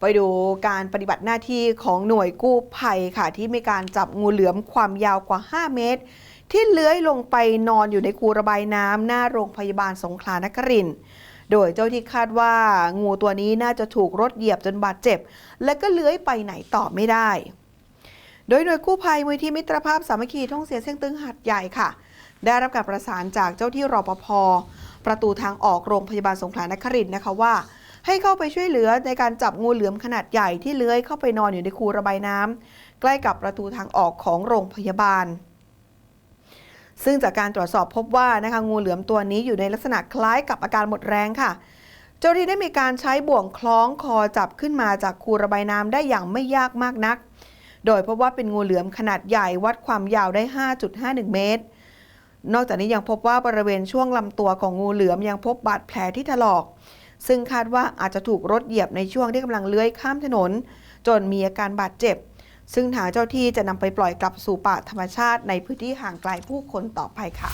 ไปดูการปฏิบัติหน้าที่ของหน่วยกู้ภัยค่ะ ที่มีการจับงูเหลือมความยาวกว่า 5 เมตร ที่เลื้อยลงไปนอนอยู่ในคูระบายน้ำหน้าโรงพยาบาลสงขลานครินทร์โดยเจ้าที่คาดว่างูตัวนี้น่าจะถูกรถเหยียบจนบาดเจ็บ และก็เลื้อยไปไหนต่อไม่ได้ โดยหน่วยกู้ภัยมูลที่มิตรภาพสามัคคีท่องเสียเส้งตึงหัดใหญ่ค่ะ ได้รับการประสานจากเจ้าที่รปภประตูทางออกโรงพยาบาลสงขลานครินทร์นะคะว่า ให้เข้าไปช่วยเหลือในการจับงูเหลือมขนาดใหญ่ที่เลื้อยเข้าไปนอนอยู่ในคูระบายน้ำใกล้กับประตูทางออกของโรงพยาบาล ซึ่งจากการตรวจสอบพบว่านะคะงูเหลือมตัวนี้อยู่ในลักษณะคล้ายกับอาการหมดแรงค่ะเจ้าหน้าที่ได้มีการใช้บ่วงคล้องคอจับขึ้นมาจากคูระบายน้ำได้อย่างไม่ยากมากนัก โดยพบว่าเป็นงูเหลือมขนาดใหญ่วัดความยาวได้ 5.51 เมตร นอกจากนี้ยังพบว่าบริเวณช่วงลำตัวของงูเหลือมยังพบบาดแผลที่ถลอก ซึ่งคาดว่าอาจจะถูกรถเหยียบในช่วงที่กำลังเลื้อยข้ามถนน จนมีอาการบาดเจ็บ ซึ่งทางเจ้าที่จะนำไปปล่อยกลับสู่ป่าธรรมชาติในพื้นที่ห่างไกลผู้คนต่อไปค่ะ